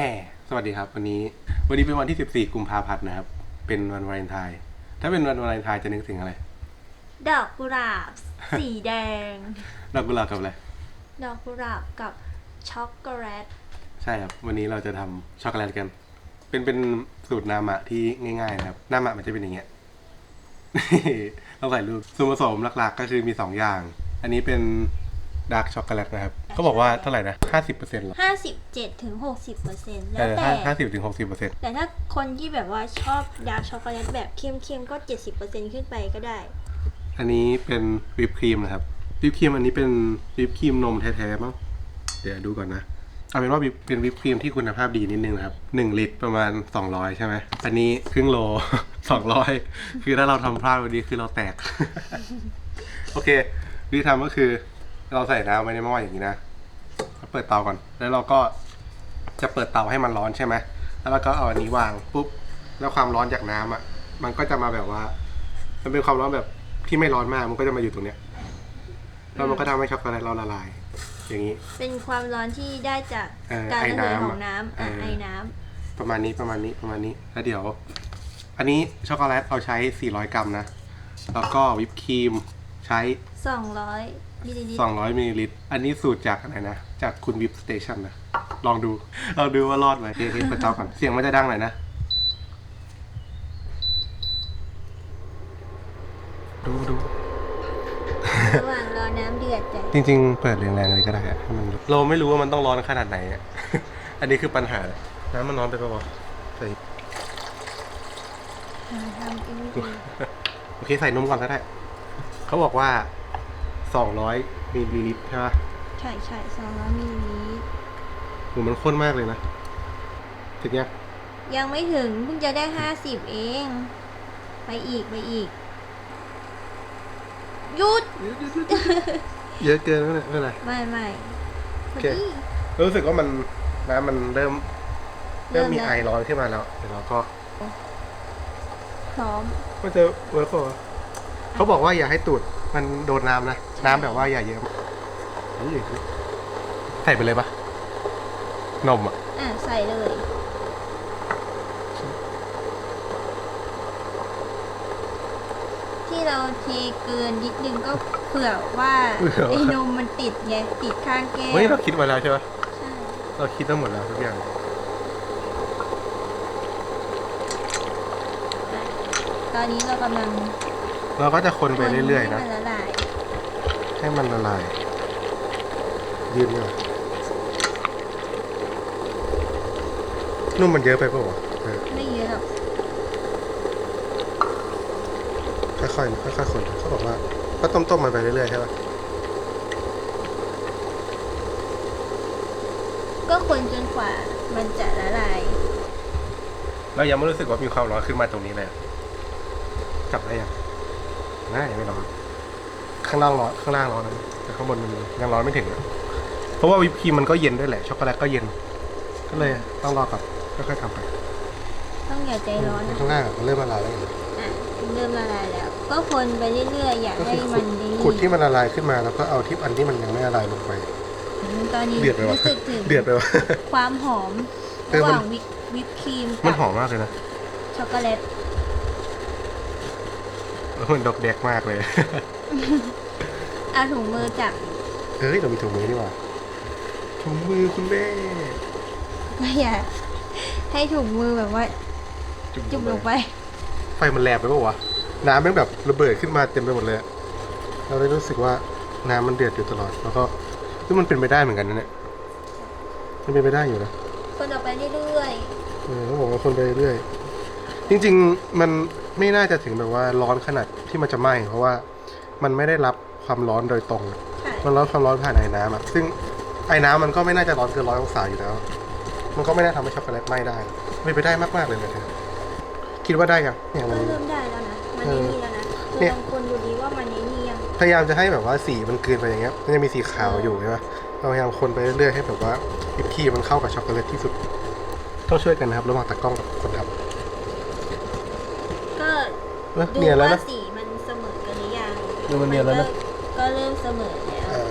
ห่สวัสดีครับ วันนี้วันนี้เป็นวันที่ 14 กุมภาพันธ์นะครับ เป็นวันวาเลนไทน์ถ้าเป็นวันวาเลนไทน์จะนึกถึงอะไร ดอกกุหลาบ สีแดง ดอกกุหลาบกับอะไร ดอกกุหลาบกับช็อกโกแลต ใช่ครับ วันนี้เราจะทำช็อกโกแลตกัน เป็นเป็นสูตรนามะที่ง่ายๆนะครับ นามะมันจะเป็นอย่างเงี้ยต้องใส่รูปส่วนผสมหลักๆ ก็คือมี 2 อย่าง อันนี้เป็น ดาร์กช็อกโกแลตนะครับเขาบอกว่าเท่าไหร่นะ50%เหรอ57ถึง60เปอร์เซ็นต์เอแล้วอแต่ ห้าสิบถึงหกสิบเปอร์เซ็นต์แต่ถ้าคนที่แบบว่าชอบดาร์กช็อกโกแลตแบบเข้มๆก็70เปอร์เซ็นต์ขึ้นไปก็ได้ อันนี้เป็นวิปครีมนะครับวิปครีมอันนี้เป็นวิปครีมนมแท้ๆมั้งเดี๋ยวดูก่อนนะเอาเป็นว่าวิปเป็นวิปครีมที่คุณภาพดีนิดนึงนะครับหนึ่งลิตรประมาณสองร้อยใช่ไหมอันนี้ครึ่งโล สองร้อยคือถ้าเราทำพลาดวันนี้คือเราแตก โอเควิธีทำก็คือ เราใส่น้ำไว้ในหม้ออย่างนี้นะแล้วเปิดเตาก่อน แล้วเราก็จะเปิดเตาให้มันร้อนใช่ไหมแล้วเราก็เอาอันนี้วางปุ๊บ แล้วความร้อนจากน้ำอะ มันก็จะมาแบบว่า มันเป็นความร้อนแบบที่ไม่ร้อนมาก มันก็จะมาอยู่ตรงเนี้ย แล้วมันก็ทำให้ช็อกโกแลตเราละลาย อย่างนี้ เป็นความร้อนที่ได้จากเออการไอระเหยน้ำของน้ำอะเออไอน้ประมาณนี้ประมาณนี้ประมาณนี้ แล้วเดี๋ยว อันนี้ช็อกโกแลตเราใช้ 400 กรัมนะ แล้วก็วิปครีม ใช้ำ200มิลลิลิตร200มิลลิลิตร อันนี้สูตรจากอะไรนะ จากคุณวิปสเตชันนะ ลองดู ลองดูว่ารอดไหมเฮ้ยเปิดเตาก่อน เสียงมันจะดังหน่อยนะ ดูดู ระหว่างรอน้ำเดือดแต่จริงๆ เปิดแรงๆเลยก็ได้อะให้มันเราไม่รู้ว่ามันต้องร้อนขนาดไหนอะ อันนี้คือปัญหา น้ำมันร้อนไปปะวะใส่หาทำเองไม่ดีโอเคใส่นมก่อนก็ได้ เขาบอกว่า200มิลลิลิตรใช่ปะใช่ใช่200มิลลิลิตรโหมันข้นมากเลยนะ ถึงยังยังไม่ถึงเพิ่งจะได้50เอง ไปอีกไปอีกหยุด เยอะเกินแล้วเนี่ยไม่เป็นไรไม่ไม่พอโอเคดีรู้สึกว่ามันน้ำมันเริ่ม เริ่มมีเริ่มแล้วไอร้อนขึ้นมาแล้วเดี๋ยวเราก็พร้อมมันจะเวิร์กป่าวะ เขาบอกว่าอย่าให้ตูดมันโดนน้ำนะ น้ำแบบว่าอย่าเยอะเฮ้ยใส่ไปเลยปะนมอะ อะใส่เลย ที่เราเทเกินนิดนึงก็เผื่อว่าเผื่อว่า ไอ้นมมันติดไงติดข้างแก้วเฮ้ยเราคิดไว้แล้วใช่ปะใช่ เราคิดทั้งหมดแล้วทุกอย่างอะตอนนี้เรากำลัง เราก็จะคนไปเรื่อยๆให้นะมันละลายให้มันละลายยืนเลยนุ่มมันเยอะไปเปล่าวะเออไม่เยอะหรอกค่อยๆค่อยๆคนเขาบอกว่าก็ต้มๆมันไปเรื่อยๆใช่ปะก็คนจนกว่ามันจะละลายเรายังไม่รู้สึกว่ามีความร้อนขึ้นมาตรงนี้เลยอะจับได้ยัง น่ายังไม่ร้อน ข้างล่างร้อนข้างล่างร้อนนะแต่ข้างบนมันยังร้อนไม่ถึงอะเพราะว่าวิปครีมมันก็เย็นด้วยแหละ ช็อกโกแลตก็เย็น ก็เลยต้องรอกับค่อยๆทำไปต้องอย่าใจร้อนนะข้างล่างอะมันเริ่มละลายแล้วอะเริ่มละลายแล้ว ก็คนไปเรื่อยๆ อย่าก็ให้คือมัขุนดดีขุดที่มันละลายขึ้นมาแล้วก็เอาที่อันที่มันยังไม่ละลายลงไป ตอนนี้เดือดไปวะรู้สึกถึงเดือดไปวะ ความหอมเออระหมัน ว่างวิปวิปครีมมันกับหอมมากเลยนะช็อกโกแลต มันดอกแดกมากเลย เอาถุงมือจับเฮ้ยเรามีถุงมือนี่หว่าถุงมือคุณแม่ก็อย่าให้ถุงมือแบบว่า จุ่มลงไป ไฟมันแรงไปปะวะ น้ำแม่งแบบระเบิดขึ้นมาเต็มไปหมดเลยอะเราได้รู้สึกว่าน้ำมันเดือดอยู่ตลอด แล้วก็ซึ่งมันเป็นไปได้เหมือนกันนะเนี่ย มันเป็นไปได้อยู่นะ คนออกไปเรื่อยเออเขาบอกว่าคนไปเรื่อย จริง ๆ มัน ไม่น่าจะถึงแบบว่าร้อนขนาดที่มันจะไหม้เพราะว่ามันไม่ได้รับความร้อนโดยตรงๆค่ะมันร้อนความร้อนผ่านไอ้น้ำอะซึ่งไอ้น้ำมันก็ไม่น่าจะร้อนเกินร้อยองศาอยู่แล้ว มันก็ไม่น่าทำให้ช็อกโกแลตไหม้ได้ไม่ไปได้มากๆเลยนะเธอคิดว่าได้ยังเนี่ยก็มัน เริ่มได้แล้วนะ มันเอนี่อนี่แล้วนะคุณเนี่ยลองคนดูดีว่ามันนี่นี่ยังพยายามจะให้แบบว่าสีมันกลืนไปอย่างเงี้ย มันจะมีสีขาวอยู่ใช่ไหมเราพยายามคนไปเรื่อยๆให้แบบว่าวิปครีมมันเข้ากับช็อกโกแลตที่สุด ต้องช่วยกันนะครับระหว่างตากล้องกับคนทำก็ เออดูเนียนแล้วว่านะ สีมันเสมอกันหรือยังดูมันเนียนแล้วนะก็เริ่มเสมอแล้ว เออ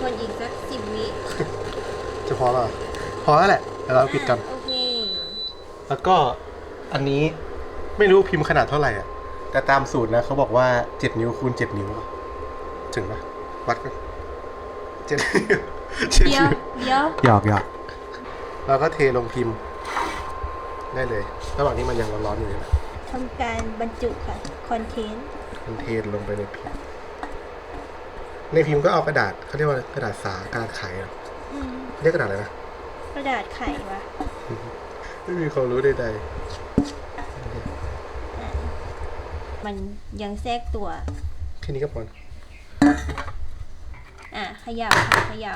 คนอีกสักสิบวิจะพอแล้วเหรอพอแล้วแหละเดี๋ยวเราปิดกันโอเค แล้วก็อันนี้ไม่รู้พิมพ์ขนาดเท่าไหร่อะ แต่ตามสูตรนะเขาบอกว่าเจ็ดนิ้วคูณเจ็ดนิ้วอะถึงปะวัดกันเจ็ดนิ้วเจ็ดเดี๋ยวนิ้ว เดี๋ยวหยอกหยอกเราก็เทลงพิมพ์ได้เลย ระหว่างนี้มันยังร้อนๆอยู่เลยนะ ทำการบรรจุค่ะคอนเทนต์มันเทลงไปในพิมพ์ ในพิมพ์ก็เอากระดาษเขาเรียกว่ากระดาษสากระดาษไขเหรออืมเรียกกระดาษอะไรนะกระดาษไขวะไม่มีความรู้ใดมันยังแทรกตัวๆแค่นี้ก็พออะเขย่าค่ะเขย่า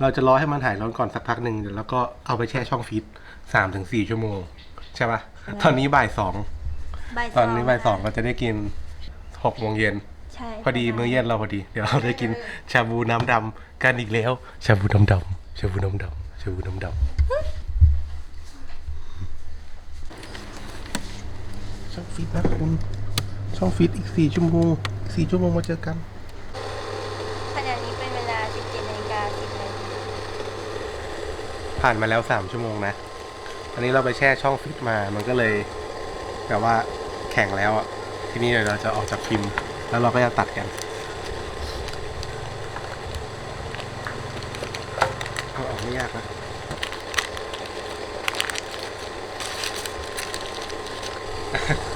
เราจะรอให้มันหายร้อนก่อนสักพักหนึ่งเดี๋ยวแล้วก็เอาไปแช่ช่องฟรีซสามถึงสี่ชั่วโมง ใช่ปะตอนนี้บ่ายสองบ่ายตอนนี้บ่ายสองก็จะได้กินหกโมงเย็น ใช่พอดีมื้อเย็นเราพอดี เดี๋ยวเราได้กินชาบูน้ำดำกันอีกแล้ว ชาบูน้ำดำชาบูน้ำดำชาบูน้ำดำช่องฟิตนะคุณช่องฟิตอีกสี่ชั่วโมงสี่ชั่วโมงมาเจอกัน ขณะนี้เป็นเวลา 17นาฬิกา10นาที ผ่านมาแล้วสามชั่วโมงนะอันนี้เราไปแช่ช่องฟิตมา มันก็เลยแบบว่าแข็งแล้วอะทีนี้เดี๋ยวเราจะออกจากพิมพ์ แล้วเราก็จะตัดกันเอาออกไม่ยากนะ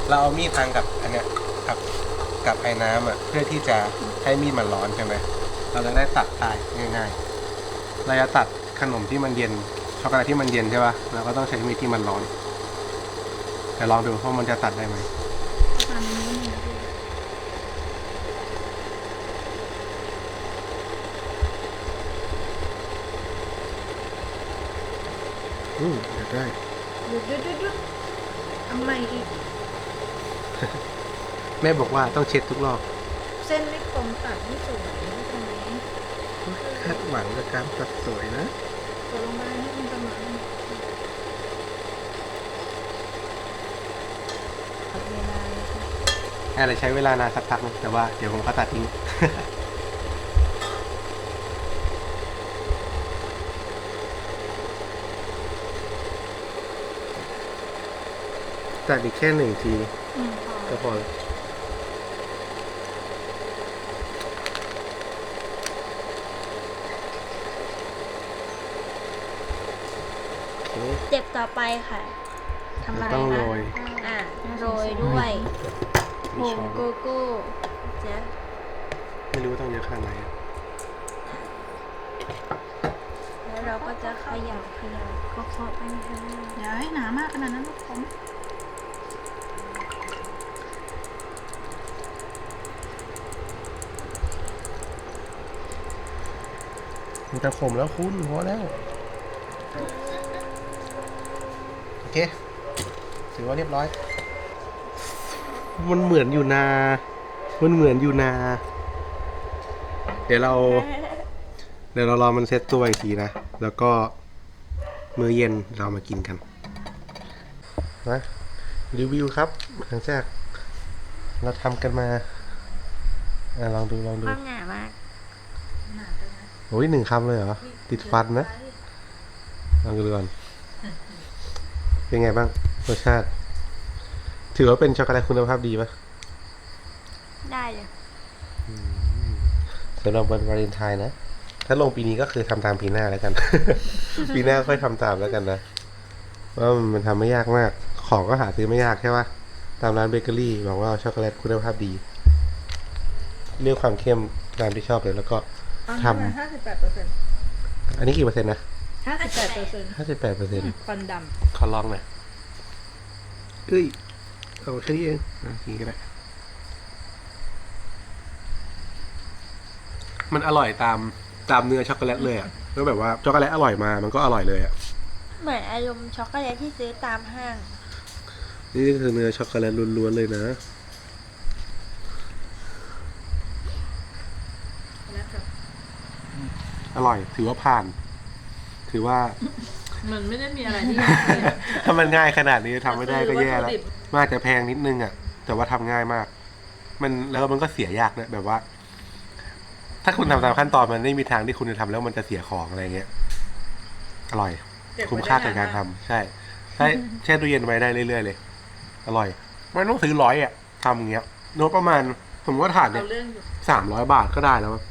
เราเอามีดทางกับอันเนี้ยกับกับไอ้น้ำอะเพื่อที่จะให้มีดมันร้อนใช่ไหมเราจะได้ตัดได้ง่ายๆ เราจะตัด นมที่มันเย็นช็อกโกแลตที่มันเย็นใช่ป่ะเราก็ต้องใช้มีดที่มันร้อน แต่ลองดูว่ามันจะตัดได้ไหมอืมอยากได้หยุดหยุดหยุดหยุดทำไมอีก แม่บอกว่าต้องเช็ดทุกรอบเส้นไม่ตรงตัดไม่สวยทำไมคาดหวังกับการตัดสวยนะ ตกลงมาให้มันประมาณเวลาเลยค่ะอาจจะใช้เวลานานสักพักนึงแต่ว่าเดี๋ยวผมก็ตัดทิ้ง ตัดอีกแค่หนึ่งทีอืมพอ ก็พอแล้ว เคเจ็บต่อไปค่ะทำอะไรต้องโรคะย อะโรยด้วยผมีงช้อนโกโก้จะไม่รู้ว่าต้องเยอะขนาดไหนอะแล้วเราก็จะเขย่าเขย่าเคาะๆไปค่ะอย่าให้หนามากขนาดนั้นนะผมมันจะขมแล้วคุณพอแล้วโอ เค ถือว่าเรียบร้อย มันเหมือนอยู่นา มันเหมือนอยู่นา เดี๋ยวเรา เดี๋ยวเรารอมันเซ็ตตัวอีกทีนะ แล้วก็มื้อเย็นเรามากินกันนะรีวิวครับหลังจากเราทำกันมาอะลองดูลองดูความหนามากหนาจังนะโอ้ยหนึ่งคำเลยเหรอ ติดฟันนะลองดูก่อน เป็นไงบ้างรสชาติ ถือว่าเป็นช็อกโกแลตคุณภาพดีปะได้เลยสำหรับวันวาเลนไทน์นะ ถ้าลงปีนี้ก็คือทำตามปีหน้าแล้วกัน ปีหน้าค่อยทำตามแล้วกันนะว่ามันทำไม่ยากมาก ของก็หาซื้อไม่ยากใช่ปะตามร้านเบเกอรี่บอกว่าช็อกโกแลตคุณภาพดีเรื่องความเข้มตามที่ชอบเลยแล้วก็ทำห้าสิบแปดเปอร์เซ็นต์อันนี้กี่เปอร์เซ็นต์นะ ห้าสิบแปดเปอร์เซ็นต์ห้าสิบแปดเปอร์เซ็นต์ควันดขอลองหน่อยเอ้ยเอาแค่นี้เองอะกินก็ได้มันอร่อยตามตามเนื้อช็อกโกแลตเลยอะแล้วแบบว่าช็อกโกแลตอร่อยมา มันก็อร่อยเลยอะเหมือนอารมณ์ช็อกโกแลตที่ซื้อตามห้าง นี่คือเนื้อช็อกโกแลตล้วนๆเลยนะำแล้วครับอร่อย ถือว่าผ่าน ถือว่า มันไม่ได้มีอะไรที่ยากเลยอะถ้ามันง่ายขนาดนี้ทำไม่ได้ก็แย่แล้ว วัตถุดิบมันอาจจะแพงนิดนึงอะ แต่ว่าทำง่ายมาก มันแล้วมันก็เสียยากนะแบบว่า ถ้าคุณทำตามขั้นตอนมันไม่มีทางที่คุณจะทำแล้วมันจะเสียของอะไรเงี้ย อร่อย เก็บไว้คุ้มค่าได้กับการนานทำมาก ใช่ใช่แช่ตู้เย็นไว้ได้เรื่อยๆเลย อร่อยไม่ต้องซื้อร้อยอะทำอย่างเงี้ยโน้ตประมาณสมมติว่าถาดเนี่เอาย เรื่องอยู่ สามร้อยบาทก็ได้แล้วมั้ง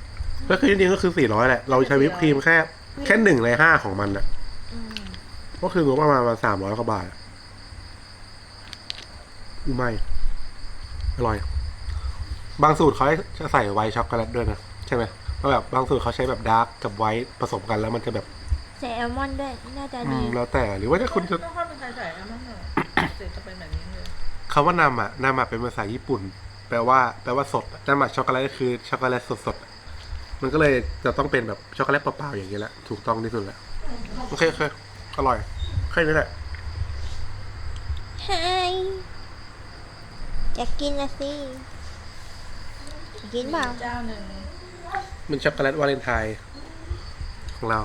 ก็คือจริงๆก็คือสี่ร้อยแหละ เราใช้วิปครีมแค่ แค่หนึ่งในห้าของมันอะอืมก็คืองบประมาณมาสามร้อยกว่าบาทอะอู้ไม่อร่อย บางสูตรเขาจะใส่ไวท์ช็อกโกแลตด้วยนะ ใช่ไหมเพราะแบบบางสูตรเขาใช้แบบดาร์กกับไวท์ผสมกันแล้วมันจะแบบใส่แอลมอนด์ด้วยน่าจะอืดีมแล้วแต่หรือว่าถ้าคุณจะต้องค่อยเป็นใครใส่อะมั้งเหรอเสร็จจะเป็นแบบนี้เลยคำว่านำอะนำอะเป็นภาษาญี่ปุ่น แปลว่า แปลว่าสดนำอะช็อกโกแลตก็คือช็อกโกแลตสดๆอะ มันก็เลยจะต้องเป็นแบบช็อกโกแลตเปล่าๆอย่างนี้แหละ ถูกต้องที่สุดแล้ว โอเคโอเคอร่อย แค่นี้แหละ ไฮอยากกินนะสิอยากกินเปล่า เจ้าหนึ่งเป็นช็อกโกแลตวาเลนไทน์ของเรา